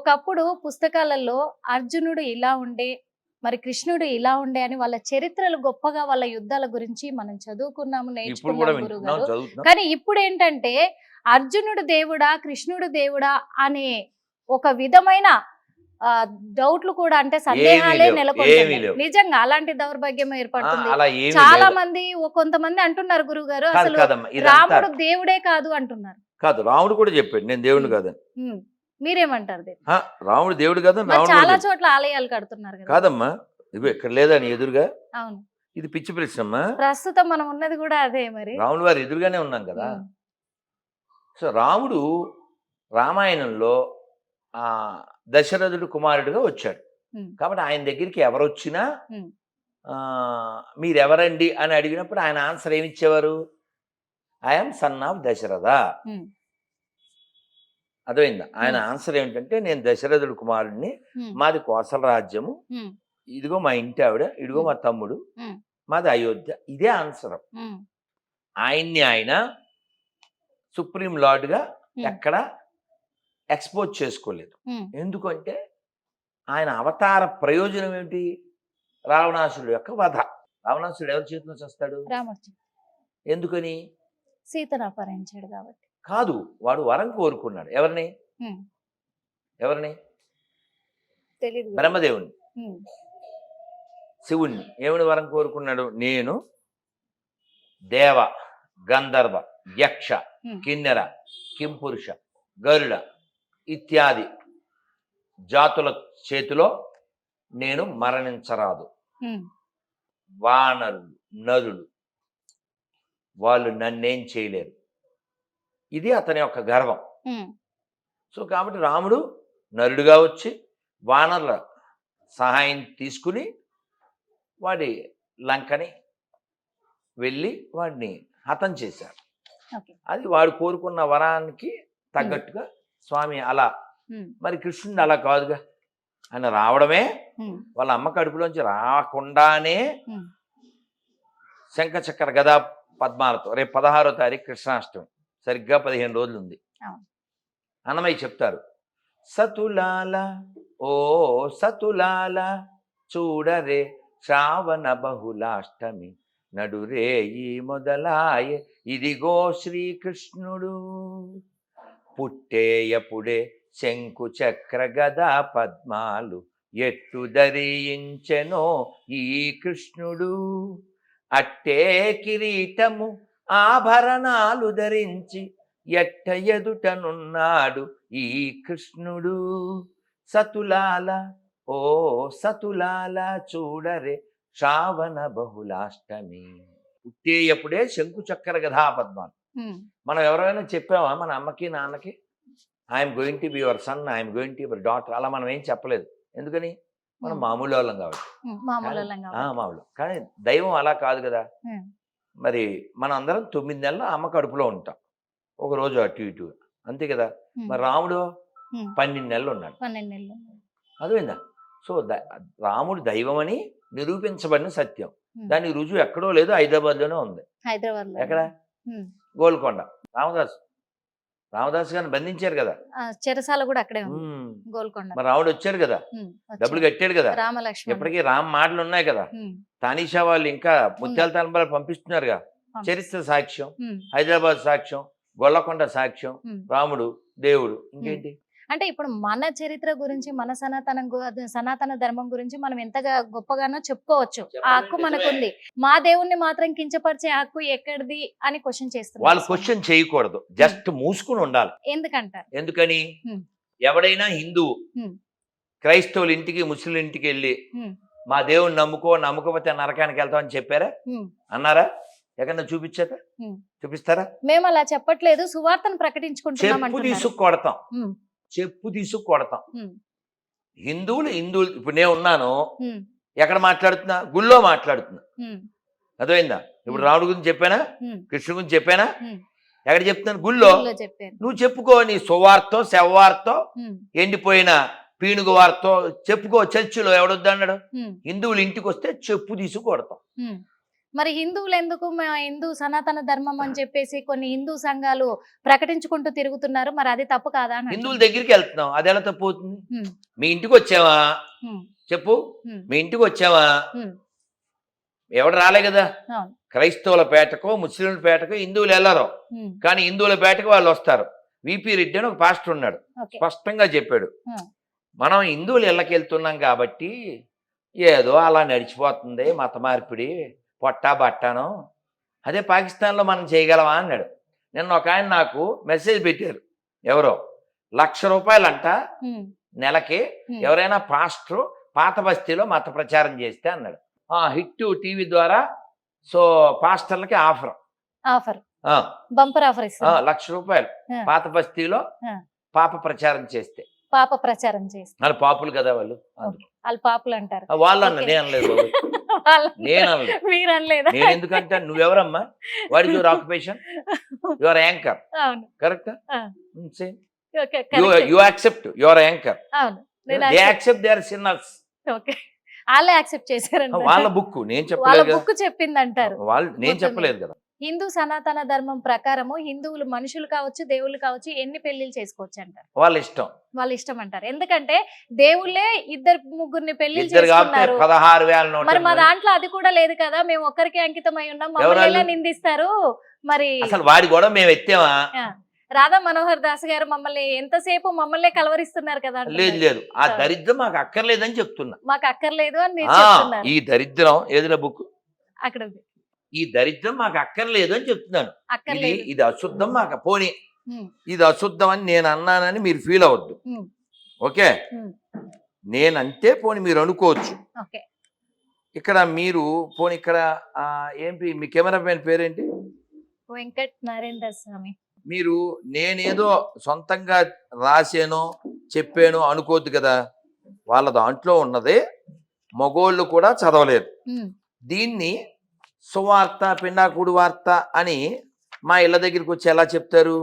ఒకప్పుడు పుస్తకాలలో అర్జునుడు ఇలా ఉండే మరి కృష్ణుడు ఇలా ఉండే అని వాళ్ళ చరిత్రలు గొప్పగా వాళ్ళ యుద్ధాల గురించి మనం చదువుకున్నాము నేర్చుకున్నాము గురువు వింటున్నాం గారు చదువుతున్నాం కానీ ఇప్పుడు ఏంటంటే అర్జునుడు దేవుడా కృష్ణుడు దేవుడా అనే ఒక విధమైన ఆ, డౌట్లు కూడా అంటే సందేహాలే లేవు. నిజంగా అలాంటి దౌర్భాగ్యం ఏర్పడుతుంది చాలా. మంది కొంతమంది అంటున్నారు గురువు గారు అసలు రాముడు దేవుడే కాదు అంటున్నారు కాదు రాముడు కూడా చెప్పాడు నేను దేవుడిని ఉమ్. కాదని. మీరేమంటారు దీన్ని? ఆ, రాముడు దేవుడు మరి రాముడు చాలా. చోట్ల ఆలయాలు కడుతున్నారు కదా కాదమ్మా ఇవి ఇక్కడ లేదా నీ ఎదురుగా అవును ఇది పిచ్చి ప్రశ్నమ్మా ప్రస్తుతం మనం ఉన్నది కూడా అదే మరి రాముడు వారి ఎదురుగానే ఉన్నాం కదా ఉమ్. సో రాముడు రామాయణంలో ఆ దశరథుడు కుమారుడిగా వచ్చాడు ఉమ్. కాబట్టి ఆయన దగ్గరికి ఎవరు వచ్చినా. ఆ, మీరెవరండి అని అడిగినప్పుడు ఆయన ఆన్సర్ ఏమి ఇచ్చేవారు ఐఎమ్ సన్ ఆఫ్ దశరథ. అర్థమైందా ఆయన. ఆన్సర్ ఏమిటంటే నేను దశరథుడు కుమారుడిని. మాది కోసల రాజ్యము. ఇదిగో మా ఇంటి ఆవిడ ఇదిగో మా తమ్ముడు. మాది అయోధ్య ఇదే ఆన్సర్. ఆయన్ని ఆయన సుప్రీం లార్డ్గా. ఎక్కడ ఎక్స్పోజ్ చేసుకోలేదు. ఎందుకంటే ఆయన అవతార ప్రయోజనం ఏమిటి రావణాసురుడు యొక్క వధ రావణాసురుడు ఎవరి చేతిలో చేస్తాడు ఎందుకని సీతను అపహరించాడు కాబట్టి కాదు వాడు వరం కోరుకున్నాడు ఎవరిని. ఎవరిని. బ్రహ్మదేవుని. శివుణ్ణి ఏమని వరం కోరుకున్నాడు నేను దేవ గంధర్వ యక్ష. కిన్నెర కింపురుష గరుడ ఇత్యాది జాతుల చేతిలో నేను మరణించరాదు. వానరులు నరులు వాళ్ళు నన్నేం చేయలేరు ఇది అతని యొక్క గర్వం. సో కాబట్టి రాముడు నరుడుగా వచ్చి వానరుల సహాయం తీసుకుని వాడి లంకని వెళ్ళి వాడిని హతం చేశాడు ఓకే అది వాడు కోరుకున్న వరానికి తగ్గట్టుగా స్వామి అలా. మరి కృష్ణుడు అలా కాదుగా ఆయన రావడమే. వాళ్ళ అమ్మ కడుపులోంచి రాకుండానే. శంఖచక్ర గదా పద్మాలతో రేపు పదహారో తారీఖు కృష్ణాష్టమి సరిగ్గా పదిహేను రోజులు ఉంది. అన్నమయ్య చెప్తారు సతులాల ఓ సతులాల చూడరే శ్రావణ బహుళాష్టమి నడురే ఈ మొదలాయ ఇదిగో శ్రీకృష్ణుడు. పుట్టేయపుడే శంకు చక్ర గదా పద్మాలు ఎట్టు ధరించెనో ఈ కృష్ణుడు. అట్టే కిరీటము ఆభరణాలు ధరించి ఎట్ట ఎదుటనున్నాడు ఈ కృష్ణుడు. సతులాల ఓ సతులాల చూడరే శ్రావణ బహుళాష్టమి. పుట్టేయప్పుడే శంకు చక్కెర గధా పద్మాలు. మనం ఎవరైనా చెప్పామా మన అమ్మకి నాన్నకి? I'm going to be your son I'm going to your daughter అలా మనం ఏం చెప్పలేదు. ఎందుకని? మనం. మామూలు వాళ్ళం కాబట్టి. మామూలు. కానీ- దైవం అలా కాదు కదా. మరి మనం అందరం తొమ్మిది నెలలు అమ్మ కడుపులో ఉంటాం. ఒక రోజు అటు ఇటు. అంతే కదా. మరి రాముడు. పన్నెండు నెలలు ఉన్నాడు. పన్నెండు నెలలు. అర్థమైందా? సో ద- రాముడు దైవం అని నిరూపించబడిన సత్యం. దానికి రుజువు ఎక్కడో లేదు హైదరాబాద్లోనే ఉంది. హైదరాబాద్లో ఎక్కడ. గోల్కొండ. రామదాస్ రామదాస్ గారిని బంధించారు కదా చెరసాల కూడా అక్కడే. గోల్కొండ మరి రాముడు వచ్చారు కదా. డబ్బులు కట్టాడు కదా రామలక్ష్మణ్ ఇప్పటికీ రామ్ మాటలు ఉన్నాయి కదా. తానీషా వాళ్ళు ఇంకా ముత్యాల తలంబరాలు పంపిస్తున్నారుగా పంపి- చరిత్ర సాక్ష్యం. హైదరాబాద్ సాక్ష్యం గొల్లకొండ సాక్ష్యం. రాముడు దేవుడు ఇంకేంటి అంటే ఇప్పుడు మన చరిత్ర గురించి మన సనాతన సనాతన ధర్మం గురించి మనం ఎంతగా గొప్పగానో చెప్పుకోవచ్చు. ఆ హక్కు మనకుంది. మా దేవుణ్ణి మాత్రం కించపరిచే హక్కు ఎక్కడిది అని క్వశ్చన్ చేస్తున్నారు. వాళ్ళు క్వశ్చన్ చేయకూడదు. జస్ట్ మూసుకుని ఉండాలి. ఎందుకంటారు? ఎందుకని. ఎవడైనా Hmm. క్రైస్తవుల ఇంటికి ముస్లిం ఇంటికి వెళ్ళి. మా దేవుని నమ్ముకో నమ్మకపోతే నరకానికి వెళ్తామని చెప్పారా? ఉమ్. అన్నారా? ఎక్కడన్నా చూపించారా? Hmm. చూపిస్తారా? మేము అలా చెప్పట్లేదు. సువార్తను ప్రకటించుకుంటున్నాం చెప్పు తీసుకు కొడతాం. చెప్పు తీసుకు కొడతాం. హిందువులు హిందువులు ఇప్పుడు నేను ఉన్నాను. ఎక్కడ మాట్లాడుతున్నా గుళ్ళో మాట్లాడుతున్నా. అర్థమైందా ఇప్పుడు. రాముడి గురించి చెప్పానా ఉమ్. కృష్ణ గురించి చెప్పానా. ఎక్కడ చెప్తున్నాను గుళ్ళో నువ్వు చెప్పుకో నీ సువార్తో శవ్వార్తో ఉమ్. ఎండిపోయిన పీనుగు వార్తో చెప్పుకో చర్చిలో ఎవడొద్దన్నాడు. హిందువులు ఇంటికి వస్తే చెప్పు తీసి కొడతాం. మరి హిందువులు ఎందుకు మా హిందూ సనాతన ధర్మం అని చెప్పేసి కొన్ని హిందూ సంఘాలు ప్రకటించుకుంటూ తిరుగుతున్నారు. మరి అది తప్పు కాదా హిందువుల. దగ్గరికి వెళ్తున్నాం అది ఎలా తప్పు అవుతుంది? మీ ఇంటికి వచ్చావా? చెప్పు. మీ ఇంటికి వచ్చావా? ఎవడు రాలే కదా. క్రైస్తవుల పేటకో ముస్లింల పేటకో హిందువులు వెళ్ళరు. కానీ హిందువుల పేటకు వాళ్ళు వస్తారు. విపి రెడ్డి అని ఒక పాస్టర్ ఉన్నాడు. స్పష్టంగా చెప్పాడు. మనం హిందువులు ఇళ్ళకి వెళ్తున్నాం కాబట్టి ఏదో అలా నడిచిపోతుంది మత మార్పిడి. పొట్టా బట్టాను. అదే పాకిస్తాన్లో మనం చేయగలమా అన్నాడు. నిన్న ఒక ఆయన నాకు మెసేజ్ పెట్టారు. ఎవరో? లక్ష రూపాయలంట. నెలకి ఎవరైనా పాస్టర్ పాత బస్తీలో మత ప్రచారం చేస్తే అన్నాడు. ఆ హిట్ టీవీ ద్వారా సో పాస్టర్లకి ఆఫర్. ఆఫర్. బంపర్ ఆఫర్ లక్ష రూపాయలు. పాత బస్తీలో. పాప ప్రచారం చేస్తే. పాప ప్రచారం చేసి వాళ్ళు పాపులు కదా వాళ్ళు. వాళ్ళు పాపులు అంటారు వాళ్ళు అన్న ఓకే. నేను అనలేదు నేను మీరు అనలేదా? నేను ఎందుకంటే నువ్వెవరమ్మా? What is your occupation your anchor correct. Same you accept your anchor they accept they are sinners okay వాళ్ళే యాక్సెప్ట్ చేశారంట. వాళ్ళ బుక్ నేను చెప్పలేదు బుక్ చెప్పింది అంటారు వాళ్ళు నేను చెప్పలేదు కదా. హిందూ సనాతన ధర్మం ప్రకారము హిందువులు మనుషులు కావచ్చు దేవుళ్ళు కావచ్చు ఎన్ని పెళ్ళిళ్ళు చేసుకోవచ్చు అంటారు వాళ్ళ ఇష్టం వాళ్ళ ఇష్టం అంటారు ఎందుకంటే దేవుళ్ళే ఇద్దరు ముగ్గురిని పెళ్ళి చేసుకున్నారు పదహారు వేల మరి మా. దాంట్లో అది కూడా లేదు కదా మేము ఒక్కరికి అంకితమై ఉన్నాం మమ్మల్ని ఎవరాళ్ళు? ఎలా నిందిస్తారు మరి అసలు వాడి కూడా మేము ఎత్తామా రాధా మనోహర్ దాస్ గారు మమ్మల్ని ఎంతసేపు మమ్మల్ని కలవరిస్తున్నారు కదా. లేదు లేదు ఆ. దరిద్రం మాకు అక్కర్లేదని చెప్తున్నా మాకు అక్కర్లేదు అని ఈ దరిద్రం ఏదిరా బుక్ అక్కడ ఉంది. ఈ దరిద్రం మాకు అక్కర్లేదు అని చెప్తున్నాను. ఇది ఇది అశుద్ధం మాకు. పోనీ ఇది అశుద్ధం అని నేను అన్నానని మీరు ఫీల్ అవ్వద్దు. Um, okay. నేనంటే పోనీ మీరు అనుకోవచ్చు. ఇక్కడ మీరు పోనీ ఇక్కడ ఏంటి మీ కెమెరా మ్యాన్ పేరేంటి? వెంకట్ నరేందర్ స్వామి. మీరు నేనేదో సొంతంగా రాసానో చెప్పానో అనుకోవద్దు కదా. వాళ్ళ దాంట్లో ఉన్నదే మగోళ్ళు కూడా చదవలేదు. దీన్ని సువార్త పిండాకుడు వార్త అని మా ఇళ్ళ దగ్గరికి వచ్చి ఎలా చెప్తారు.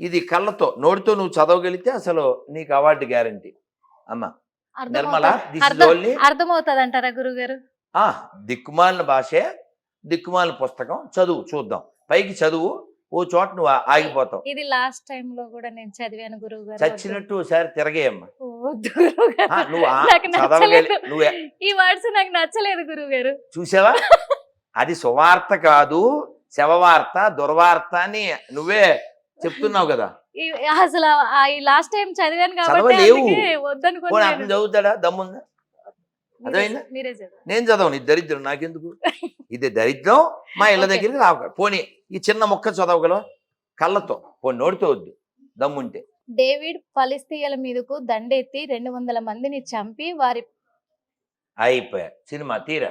ఇది కళ్ళతో నోటితో నువ్వు చదవగలిగితే అసలు నీకు అవార్డు గ్యారంటీ అమ్మ. నిర్మల అర్థమవుతుంది దిస్ ఇస్ అర్థం- ఓన్లీ అర్థమవుతుంది అంటారా గురువు గారు ఆ దిక్కుమాలిన భాషే దిక్కుమాలిన పుస్తకం చదువు చూద్దాం. పైకి చదువు ఓ చోట నువ్వు ఆగిపోతావు. ఇది లాస్ట్ టైం లో కూడా నేను చదివాను గురువు గారు. చచ్చినట్టు ఒకసారి తిరగేయమ్మా. నువ్వు నువ్వే ఈ వర్డ్స్ నాకు నచ్చలేదు గురువు గారు. చూసావా? అది సువార్త కాదు శవవార్త దుర్వార్త అని నువ్వే చెప్తున్నావు కదా. అసలు ఆ- ఈ లాస్ట్ టైం చదివాను కాబట్టి చదువుతాడా? దమ్ముందా? అర్థమైందా? నేను చదవను ఇది దరిద్రం నాకెందుకు? ఇది దరిద్రం మా ఇళ్ళ. దగ్గరికి రావు. పోనీ ఈ చిన్న మొక్క చదవగలవా? కళ్ళతో పోనీ నోటితో వద్దు దమ్ముంటే. డేవిడ్ ఫలిస్తీయుల మీదకు దండెత్తి రెండు వందల మందిని చంపి వారి అయిపోయా. సినిమా తీరా.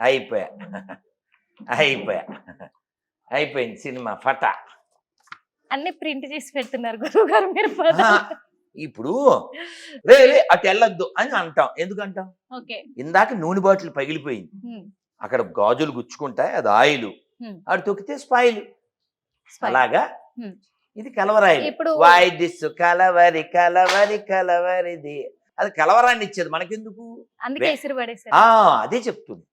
అయిపోయా. అయిపోయా. అయిపోయింది సినిమా ఫటా. అన్ని ప్రింట్ చేసి పెడుతున్నారు గురువు గారు మీరు. ఇప్పుడు రే అటు వెళ్ళొద్దు అని అంటాం. ఎందుకు అంటాం ఓకే. ఇందాక నూనె బాటిల్ పగిలిపోయింది. అక్కడ గాజులు గుచ్చుకుంటాయి అది ఆయిల్. అటు తొక్కితే స్పాయిల్. అలాగా. ఇది కలవరాయి ఇప్పుడు వాయి దిస్ కలవరి కలవరి కలవరిది. అది కలవరాన్ని ఇచ్చేది మనకెందుకు? అదే చెప్తుంది.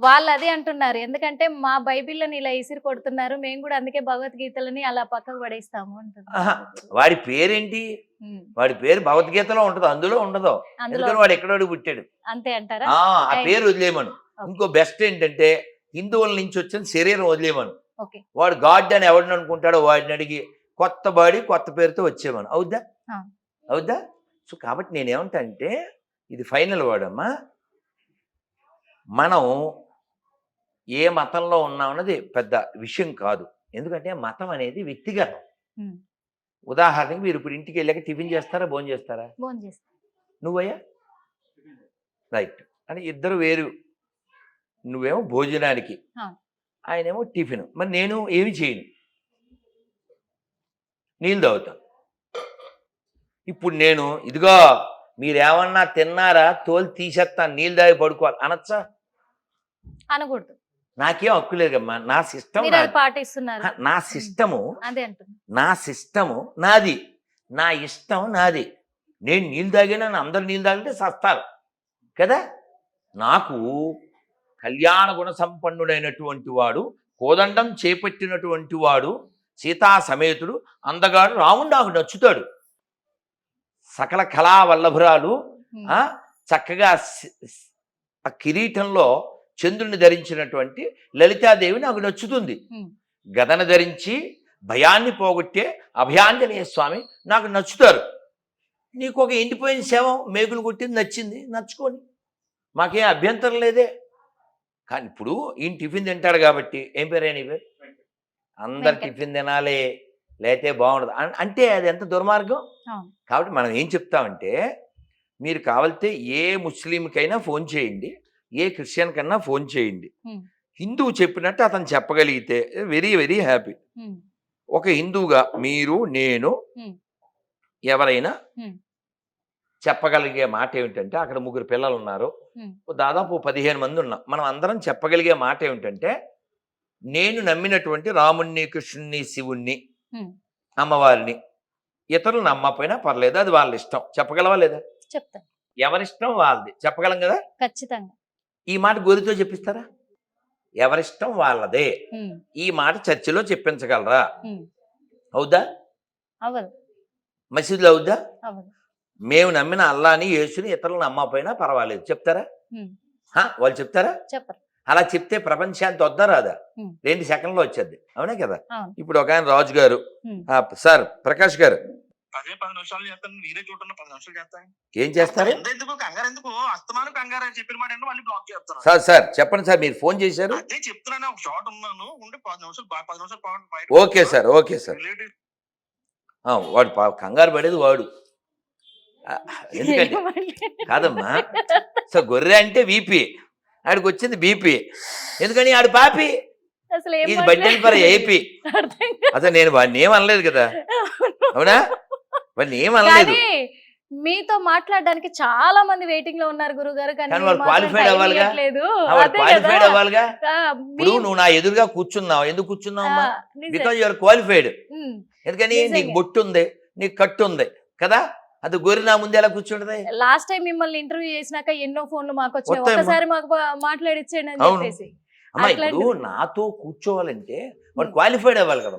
వాళ్ళు అదే అంటున్నారు. ఎందుకంటే మా బైబిల్ని ఇలా ఇసిరి కొడుతున్నారు. మేము కూడా అందుకే భగవద్గీతలని అలా పక్కకు పడేస్తాము. అంటున్నారు. వాడి పేరేంటి. వాడి పేరు భగవద్గీతలో ఉంటది అందులో ఉండదు. అందులో వాడు ఎక్కడోడు పుట్టాడు? అంతే అంటారా? ఆ. పేరు వదిలేయమను. ఇంకో బెస్ట్ ఏంటంటే హిందువుల నుంచి వచ్చిన శరీరం వదిలేయమను. ఓకే. వాడు గాడ్ అని ఎవడిని అనుకుంటాడో వాడిని అడిగి కొత్త బాడీ కొత్త పేరుతో వచ్చేవాను అవుద్దా. అవుద్దా? సో కాబట్టి నేనేమంటా అంటే ఇది ఫైనల్ వాడమ్మా మనం ఏ మతంలో ఉన్నామన్నది పెద్ద విషయం కాదు. ఎందుకంటే మతం అనేది వ్యక్తిగతం. ఉదాహరణకి మీరు ఇప్పుడు ఇంటికి వెళ్ళాక టిఫిన్ చేస్తారా భోజనం చేస్తారా? నువ్వయ్యా? రైట్. అని ఇద్దరు వేరు. నువ్వేమో భోజనానికి. ఆయనేమో టిఫిన్. మరి నేను ఏమి చేయను? నీళ్ళు తాగుతాను ఇప్పుడు నేను ఇదిగో మీరేమన్నా తిన్నారా తోలు తీసేస్తాను నీళ్ళు తాగి పడుకోవాలి అనొచ్చా? అనకూడదు. నాకేం హక్కు లేదమ్మా నా సిస్టమ్ పాటిస్తున్నారు. నా సిస్టము అదే అంటున్నా. నా సిస్టము నాది. నా ఇష్టం నాది. నేను నీళ్ళు తాగినా అందరు నీళ్ళు తాగితే సస్తారు. కదా? నాకు కళ్యాణ గుణ సంపన్నుడైనటువంటి వాడు కోదండం చేపట్టినటువంటి వాడు సీతా సమేతుడు అందగాడు రాముడు నాకు నచ్చుతాడు. సకల కళా వల్లభురాలు చక్కగా ఆ కిరీటంలో చంద్రుని ధరించినటువంటి లలితాదేవి నాకు నచ్చుతుంది. గదను ధరించి భయాన్ని పోగొట్టే అభయాంజనేయ స్వామి నాకు నచ్చుతారు. నీకు ఒక ఎండిపోయిన శవం మేకులు కొట్టింది నచ్చింది నచ్చుకోని. మాకేం అభ్యంతరం లేదే. కానీ ఇప్పుడు ఈయన టిఫిన్ తింటాడు కాబట్టి ఏం పేరే నీ పేరు? అందరు. టిఫిన్ తినాలి లేతే బాగుండదు. అంటే అది ఎంత దుర్మార్గం. కాబట్టి మనం ఏం చెప్తామంటే మీరు కావాలితే ఏ ముస్లింకైనా ఫోన్ చేయండి. ఏ క్రిస్టియన్ కన్నా ఫోన్ చేయండి. హిందువు చెప్పినట్టు అతను చెప్పగలిగితే వెరీ వెరీ హ్యాపీ. ఒక హిందువుగా మీరు నేను. ఎవరైనా. చెప్పగలిగే మాట ఏమిటంటే అక్కడ ముగ్గురు పిల్లలు ఉన్నారు దాదాపు పదిహేను మంది ఉన్నాం మనం అందరం చెప్పగలిగే మాట ఏమిటంటే నేను నమ్మినటువంటి రాముణ్ణి కృష్ణుణ్ణి శివుణ్ణి. అమ్మవారిని ఇతరులు నమ్మకపోయినా పర్లేదు అది వాళ్ళ ఇష్టం. చెప్పగలవా లేదా? చెప్తాను ఎవరిష్టం వాళ్ళది. చెప్పగలం కదా? ఖచ్చితంగా. ఈ మాట గోరితో చెప్పిస్తారా? ఎవరిష్టం వాళ్ళదే. ఈ మాట చర్చిలో చెప్పించగలరా? అవుదా మసీదులో అవుద్దా? మేము నమ్మిన అల్లాని యేసుని ఇతరులు నమ్మకపోయినా పర్వాలేదు. చెప్తారా? వాళ్ళు చెప్తారా? చెప్పరు. అలా చెప్తే ప్రపంచానికి వద్దా రాదా. రెండు సెకండ్లో వచ్చేది. అవునా కదా. ఇప్పుడు ఒక ఆయన రాజు గారు సార్ ప్రకాష్ గారు అదే పది నిమిషాలు చేస్తాను మీరే చూడండి పది నిమిషాలు చేస్తాను. ఏం చేస్తారు? ఎందుకు కంగారు ఎందుకు? అస్తమానం కంగారు అని చెప్పిన మాట మళ్ళీ బ్లాక్ చేస్తాను సార్ సార్ చెప్పండి సార్ మీరు ఫోన్ చేశారు? అదే చెప్తున్నాను ఒక షార్ట్ ఉన్నాను ఉండి పది నిమిషాలు పది నిమిషాలు బయట ఓకే సార్ ఓకే సార్. వాడు కంగారు పడేది వాడు. ఎందుకంటే కాదమ్మా. సో గొర్రె అంటే వీపీ ఆడికి వచ్చింది బీపీ. ఎందుకని? ఆడు పాపి. ఇది బడ్డెన్ ఫర్ ఏపీ. అసలు నేను వాడిని ఏం అనలేదు కదా అవునా? కానీ మీతో మాట్లాడడానికి చాలా మంది వెయిటింగ్లో ఉన్నారు గురుగారు వాళ్ళు క్వాలిఫైడ్ కదా. అవ్వాలిగా ఇప్పుడు నువ్వు నా ఎదురుగా కూర్చున్నావు ఎందుకు కూర్చున్నావు. బికాజ్ యువర్ క్వాలిఫైడ్ ఎందుకని. నీకు బొట్టు ఉంది నీకు కట్టు ఉంది కదా అది గొర్రె నా ముందు ఎలా కూర్చుంటది లాస్ట్ టైం మిమ్మల్ని ఇంటర్వ్యూ చేసినాక ఎన్నో ఫోన్లు మాకు వచ్చాయి. ఒకసారి మాకు మాట్లాడిచ్చేయండి అని. చెప్పేసి అమ్మా. ఇప్పుడు నాతో కూర్చోవాలంటే వాడు. క్వాలిఫైడ్ అవ్వాలి కదా